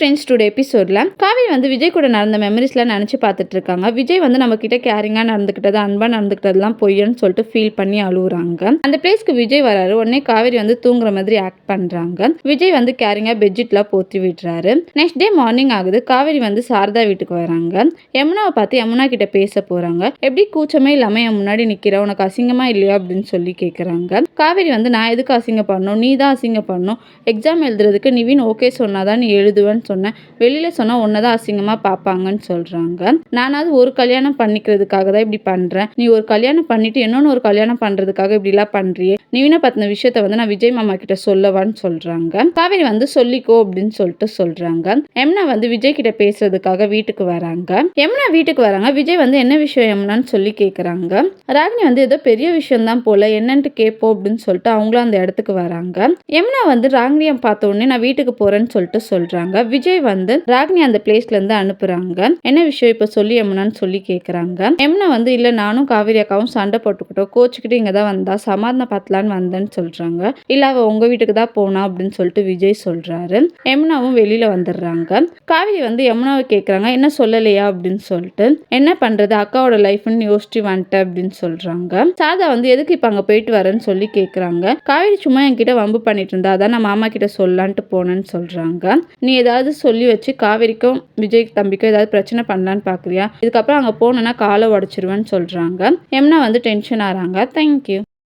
Friends today எபிசோடில் காவேரி வந்து விஜய் கூட நடந்த மெமரிஸ்லாம் நினச்சி பார்த்துட்டு இருக்காங்க விஜய் வந்து நம்ம கிட்ட கேரிங்காக நடந்துக்கிட்டது அன்பாக நடந்துக்கிட்டதுலாம் பொய்யன்னு சொல்லிட்டு ஃபீல் பண்ணி அழுகுறாங்க அந்த பிளேஸ்க்கு விஜய் வராரு உடனே காவேரி வந்து தூங்குற மாதிரி ஆக்ட் பண்ணுறாங்க விஜய் வந்து கேரிங்காக பெட்ஷீட்லாம் போத்தி விடுறாரு. நெக்ஸ்ட் டே மார்னிங் ஆகுது காவேரி வந்து சாரதா வீட்டுக்கு வராங்க. யமுனாவை பார்த்து யமுனா கிட்ட பேச போகிறாங்க எப்படி கூச்சமே இல்லாமல் என் முன்னாடி நிற்கிற உனக்கு அசிங்கமா இல்லையா? அப்படின்னு சொல்லி கேட்குறாங்க காவேரி வந்து நான் எதுக்கு அசிங்கம் பண்ணணும்? நீ தான் அசிங்கம் பண்ணணும். எக்ஸாம் எழுதுறதுக்கு நிவின் ஓகே சொன்னாதான் நீ எழுதுவேன்னு சொன்னேன். வெளியில் சொன்னால் உன்னை தான் அசிங்கமாக பார்ப்பாங்கன்னு சொல்கிறாங்க நானாவது ஒரு கல்யாணம் பண்ணிக்கிறதுக்காக தான் இப்படி பண்ணுறேன் நீ ஒரு கல்யாணம் பண்ணிட்டு இன்னொன்று ஒரு கல்யாணம் பண்ணுறதுக்காக இப்படிலாம் பண்ணுறியே நீவினா பற்றின விஷயத்த வந்து நான் விஜய் மாமா கிட்ட சொல்லவான்னு சொல்கிறாங்க காவேரி வந்து சொல்லிக்கோ அப்படின்னு சொல்லிட்டு சொல்கிறாங்க எம்னா வந்து விஜய் கிட்ட பேசுறதுக்காக வீட்டுக்கு வராங்க. எம்னா வீட்டுக்கு வராங்க. விஜய் வந்து என்ன விஷயம் எம்னான்னு சொல்லி கேட்குறாங்க ராகினி வந்து ஏதோ பெரிய விஷயம் தான் போல என்னன்ட்டு கேட்போம் அப்படின்னு சொல்லிட்டு அவங்களும் அந்த இடத்துக்கு வராங்க. எம்னா வந்து ராகினியை பார்த்த உடனே நான் வீட்டுக்கு போறேன்னு சொல்லிட்டு சொல்றாங்க. விஜய் வந்து ராகினி அந்த பிளேஸ்ல இருந்து அனுப்புறாங்க. என்ன விஷயம் இப்ப சொல்லி எம்னான்னு சொல்லி கேக்குறாங்க. எம்னா வந்து இல்ல நானும் காவேரி அக்காவும் சண்டை போட்டுக்கிட்டோம். கோச்சுக்கிட்டு இங்க தான் வந்தா சமாதானம் பார்த்தலான்னு வந்தேன்னு சொல்றாங்க. இல்ல அவ உங்க வீட்டுக்கு தான் போனா அப்படின்னு சொல்லிட்டு விஜய் சொல்றாரு. எம்னாவும் வெளியில வந்துடுறாங்க. காவேரி வந்து யமுனாவை கேட்குறாங்க என்ன சொல்லலையா? அப்படின்னு சொல்லிட்டு என்ன பண்றது? அக்காவோட லைஃப்னு யோசிச்சு வந்துட்டேன் அப்படின்னு சொல்றாங்க. சாதா வந்து எதுக்கு இப்ப அங்க போயிட்டு வரேன்னு சொல்லி கேட்குறாங்க காவேரி சும்மா என்கிட்ட வம்பு பண்ணிட்டு இருந்தா அதான் நான் மாமா கிட்ட சொல்லலான்ட்டு போனேன்னு சொல்றாங்க. நீ ஏதாவது சொல்லி வச்சு காவேரிக்கும் விஜய் தம்பிக்கும் ஏதாவது பிரச்சனை பண்ணலான்னு பார்க்குறியா? இதுக்கப்புறம் அங்கே போனேன்னா காலை உடச்சிருவேன்னு சொல்கிறாங்க எம்னா வந்து டென்ஷன் ஆகிறாங்க தேங்க்யூ